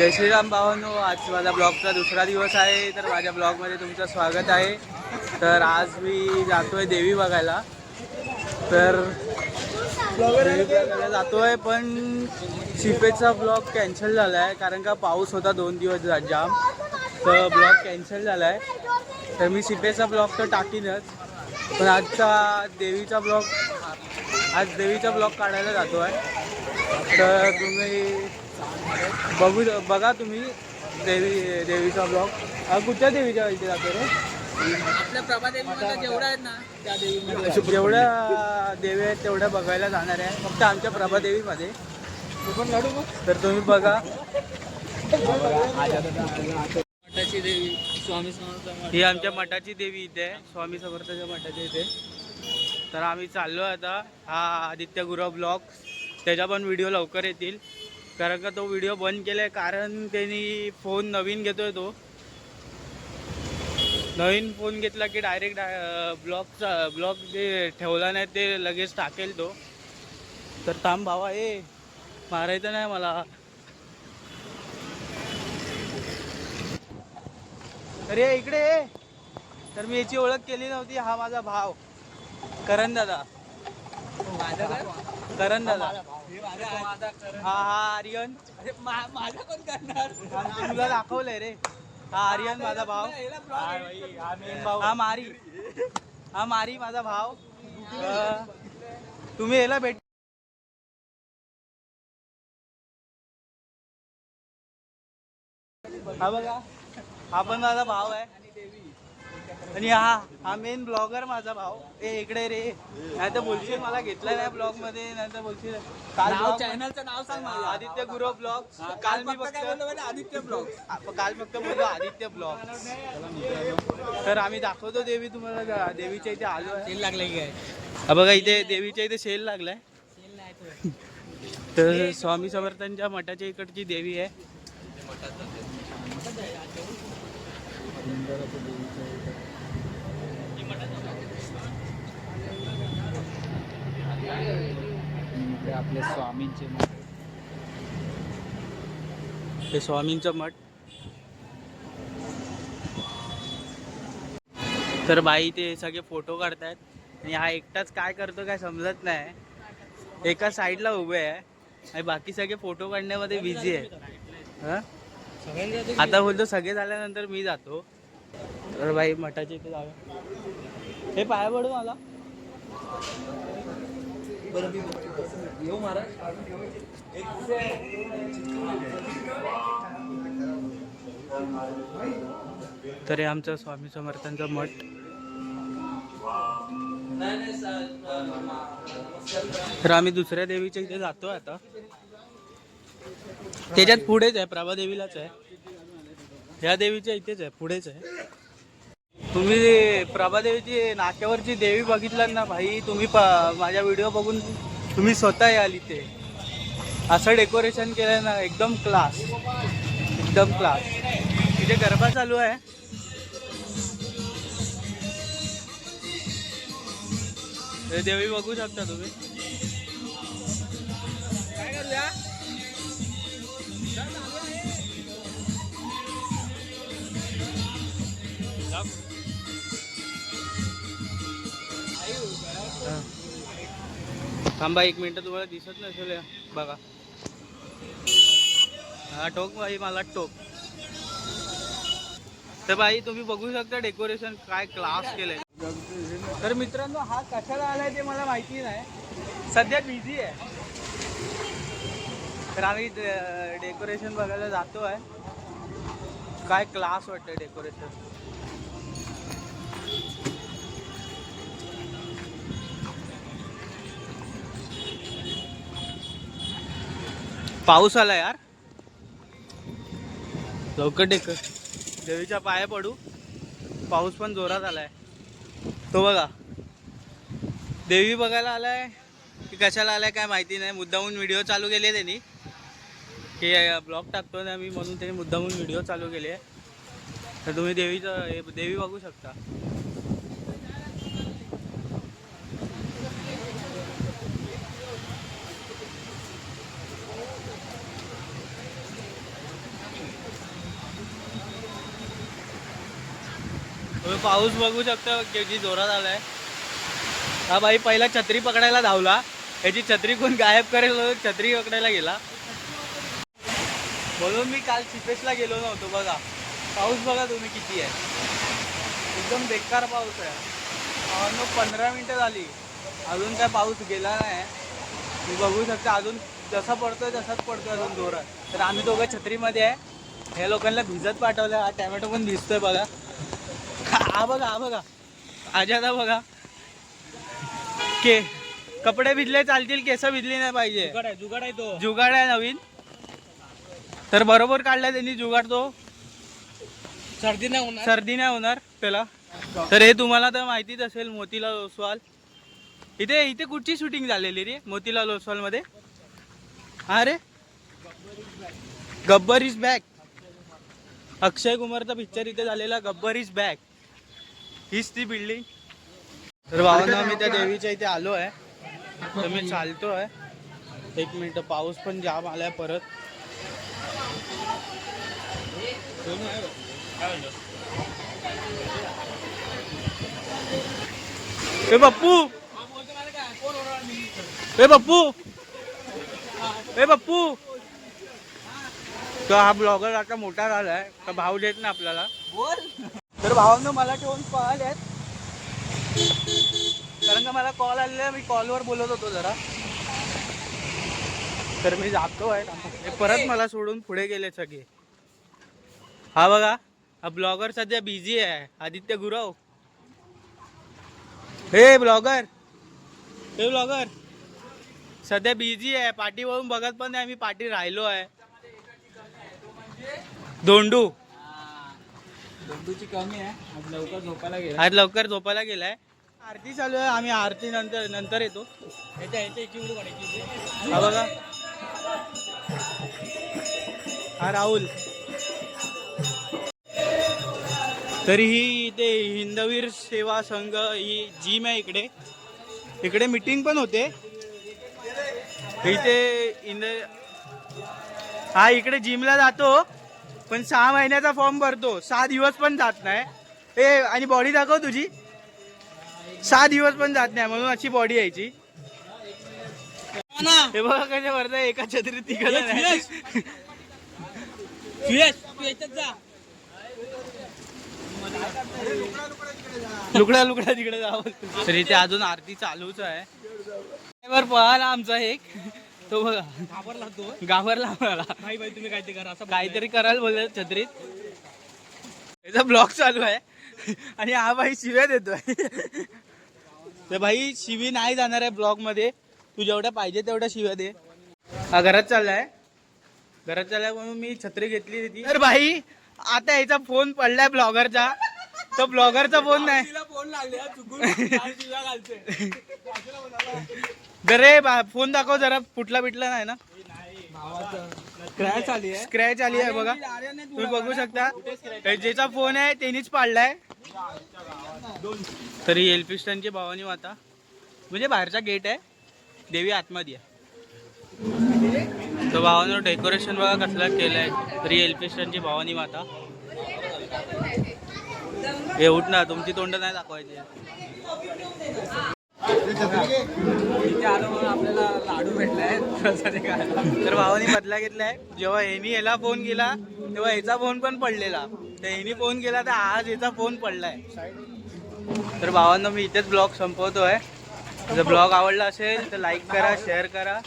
जय श्रीराम भावांनो आज माझा ब्लॉगचा दुसरा दिवस आहे तर माझ्या ब्लॉगमध्ये तुमचं स्वागत आहे. तर आज मी जातोय देवी बघायला. तर देवी बघायला जातोय पण शिपेचा ब्लॉग कॅन्सल झाला आहे कारण का पाऊस होता दोन दिवस जाम. तर ब्लॉग कॅन्सल झाला आहे तर मी शिपेचा ब्लॉग तर टाकीनच पण आजचा देवीचा ब्लॉग आज देवीचा ब्लॉग काढायला जातो आहे तर तुम्ही बघू बघा तुम्ही देवी देवीचा ब्लॉग कुठच्या देवीच्या इथे जातो रे? आपल्या प्रभादेवीमध्ये जेवढ्या आहेत ना त्या देवीमध्ये जेवढ्या देवी आहेत तेवढ्या बघायला जाणार आहे. फक्त आमच्या प्रभादेवीमध्ये. तर तुम्ही बघा. मठाची देवी स्वामी समर्थ. ही आमच्या मठाची देवी इथे आहे. स्वामी समर्थाच्या मठाच्या इथे. तर आम्ही चाललो आता. हा आदित्य गुरव ब्लॉग त्याच्या पण व्हिडिओ लवकर येतील. कारण का तो व्हिडिओ बंद केलाय कारण त्यांनी फोन नवीन घेतोय तो. नवीन फोन घेतला की डायरेक्ट ब्लॉगचा ब्लॉग जे ठेवला नाही ते लगेच टाकेल तो. तर थांब भावा ए मारायचं नाही मला. अरे इकडे तर मी याची ओळख केली नव्हती हा माझा भाव. करण दादा. माझा करण दादा. हे. हा हा आर्यन. माझा कोण करणार? तुला दाखवलंय रे. हा आर्यन माझा भाव. हा मारी. हा मारी माझा भाव. तुम्ही याला भेट हा बघा. हा पण माझा भाव आहे. आणि हा हा मेन ब्लॉगर माझा भाव ए इकडे रे. नाही तर बोलशील मला घेतलं नाही ब्लॉगमध्ये नाही तर बोलशील काल नाव चॅनलचं नाव सांग माझ्या. आदित्य गुरव ब्लॉग काल मी फक्त काय बोललो माहिती? आदित्य ब्लॉग काल फक्त बोललो आदित्य ब्लॉग तर आम्ही दाखवतो देवी तुम्हाला देवीच्या इथे आलो आहे. तेल लागलं की काय? हा बघा इथे देवीच्या इथे सेल लागलाय. नाही. तर स्वामी समर्थांच्या मठाच्या इकडची देवी आहे. इकडे आपले स्वामींचे मठ. ते स्वामींचं मठ. तर बाई ते सगळे फोटो काढतायत. आणि हा एकटाच काय करतो काय समजत नाही. एका साईडला उभे आहे. आणि बाकी सगळे फोटो काढण्यामध्ये बिझी आहे. हां? आता बोलतो सगळे झाल्यानंतर मी जातो. तर बाई मठाचे इथे जाऊया. हे पाया पडू मला. येऊ महाराज तर हे आमचं स्वामी समर्थांचं मठ. तर आम्ही दुसऱ्या देवीच्या इथे जातो आता. त्याच्यात पुढेच आहे प्रभा देवीलाच आहे. ह्या देवीच्या इथेच आहे पुढेच आहे. तुम्ही प्रभादेवीची नाक्यावरची देवी बघितलात ना भाई तुम्ही प- माझ्या व्हिडिओ बघून तुम्ही स्वतः याल इथे. असं डेकोरेशन केलं ना एकदम क्लास एकदम क्लास तिथे गरबा चालू आहे. देवी बघू शकता तुम्ही. थांबा एक मिनटं तुम्हाला दिसत नसेल बघा. हा टोक बाई मला टोक. तर बाई तुम्ही बघू शकता डेकोरेशन काय क्लास केलंय. तर मित्रांनो हा कशाला आलाय ते मला माहिती नाही. सध्या बिझी आहे. तर आम्ही डेकोरेशन बघायला जातो आहे काय क्लास वाटतं डेकोरेशन पाऊस आला यार. लवकर डेकर देवीच्या पाया पडू. पाऊस पण जोरात आलाय. तो बघा. देवी बघायला आलाय की कशाला आलाय काय माहिती नाही. मुद्दामून व्हिडिओ चालू केले त्यांनी. की ब्लॉग टाकतो ना मी म्हणून त्यांनी मुद्दामून व्हिडिओ चालू केले तर तुम्ही देवीचं हे देवी बघू शकता. पाऊस बघू शकतो किती जोरात आलाय. हा बाई पहिला छत्री पकडायला धावला. याची छत्री कोण गायब करेल छत्री पकडायला गेला. म्हणून मी काल चिपेसला गेलो नव्हतो बघा. पाऊस बघा तुम्ही किती आहे. एकदम बेकार पाऊस आहे. भावांनो पंधरा मिनटं झाली. अजून काय पाऊस गेला नाही. मी बघू शकता अजून जसा पडतोय तसाच पडतोय अजून जोरात. तर आम्ही दोघं छत्रीमध्ये आहे. ह्या लोकांना भिजत पाठवलं हा टॅमॅटो पण भिजतोय बघा. हा बघा हा बघा. आजादा बघा. के कपडे भिजले चालतील केस भिजली नाही पाहिजे. जुगाड आहे जुगाड आहे तो. जुगाड आहे नवीन. तर बरोबर काढला त्यांनी जुगाड तो. सर्दी नाही होणार. सर्दी नाही होणार त्याला. तर हे तुम्हाला तर माहितीच असेल मोतीलाल ओसवाल. इथे इथे कुठची शूटिंग झालेली रे मोतीलाल ओसवाल मध्ये हा रे. गब्बर इज बॅक अक्षय कुमारचा पिक्चर इथे झालेला गब्बर इज बॅक हीच ती बिल्डिंग तर भावना मी त्या देवीच्या इथे आलो आहे. तर मी चालतो आहे एक मिनिट पाऊस पण जाम आलाय परत. ए पप्पू ए पप्पू ए पप्पू तो हा ब्लॉगर आता मोठा झालाय. तर भाव देत ना आपल्याला. बोल. तर भावानं मला ठेवून कॉल आहेत. कारण का मला कॉल आलेला मी कॉलवर बोलत होतो जरा. तर मी जातो आहे. परत मला सोडून पुढे गेले सगळे. हा बघा हा ब्लॉगर सध्या बिझी आहे. आदित्य गुरव. हे ब्लॉगर हे ब्लॉगर सध्या बिझी आहे. पाठीवरून बघत पण नाही मी पाठी राहिलो आहे. दोंडू. डोंडूची कमी आहे. आज लवकर झोपायला गेला आज लवकर झोपायला गेलाय. आरती चालू आहे. आम्ही आरती नंतर नंतर येतो. याच्या याच्या इची उडी काढायची हा बघा. हा राहुल. तरीही इथे हिंदवीर सेवा संघ ही जिम आहे इकडे. इकडे मीटिंग पण होते. इथे इंद हा इकडे जिमला जातो. पण सहा महिन्याचा फॉर्म भरतो. सहा दिवस पण जात नाही. ए आणि बॉडी दाखव तुझी. सहा दिवस पण जात नाही म्हणून अशी बॉडी यायची. हे बघा कसे भरताय एका तू याच्यात जा. लुकडा लुकडा तिकडे जावं तर इथे अजून आरती चालूच आहे. पळाला आमचा एक. तो बघा. घाबरला तो? घाबरला मला. बाई तुम्ही काहीतरी करा. असं काहीतरी करायला बोलले छत्रीत. त्याचा ब्लॉग चालू आहे. आणि हा भाई शिव्या देतोय. तर भाई शिवी नाही जाणार आहे ब्लॉगमध्ये तू जेवढ्या पाहिजे तेवढ्या शिव्या दे. हा घरात चाललाय. घरात चाललाय म्हणून मी छत्री घेतली होती. तर भाई आता याचा फोन पडलाय ब्लॉगरचा. तो ब्लॉगरचा फोन नाही. फोन लागले चुकून. काय तिला घालते रे बा- फोन दाखव जरा फुटला बिटला नाही ना? स्क्रॅच आली आहे स्क्रॅच आली आहे बघा. तुम्ही बघू शकता. ज्याचा फोन आहे त्यांनीच पाडलाय. तरी एलपिस्टनची भावानी माता. म्हणजे बाहेरचा गेट आहे. देवी आतमध्ये आहे. तर भावानं डेकोरेशन बघा कसलं केलंय. तरी एलपिस्टनची भावानी माता. हे उठ ना तुमची तोंड नाही दाखवायची. इथे आलो म्हणून आपल्याला लाडू भेटलाय तर भावानी बदला घेतलाय जेव्हा ह्यानी याला फोन केला तेव्हा ह्याचा फोन पण पडलेला. तर ह्यानी फोन केला तर आज याचा फोन पडलाय. तर भावांना मी इथेच ब्लॉग संपवतोय. जर ब्लॉग आवडला असेल तर लाईक करा शेअर करा.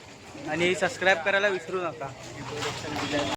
आणि सबस्क्राईब करायला विसरू नका.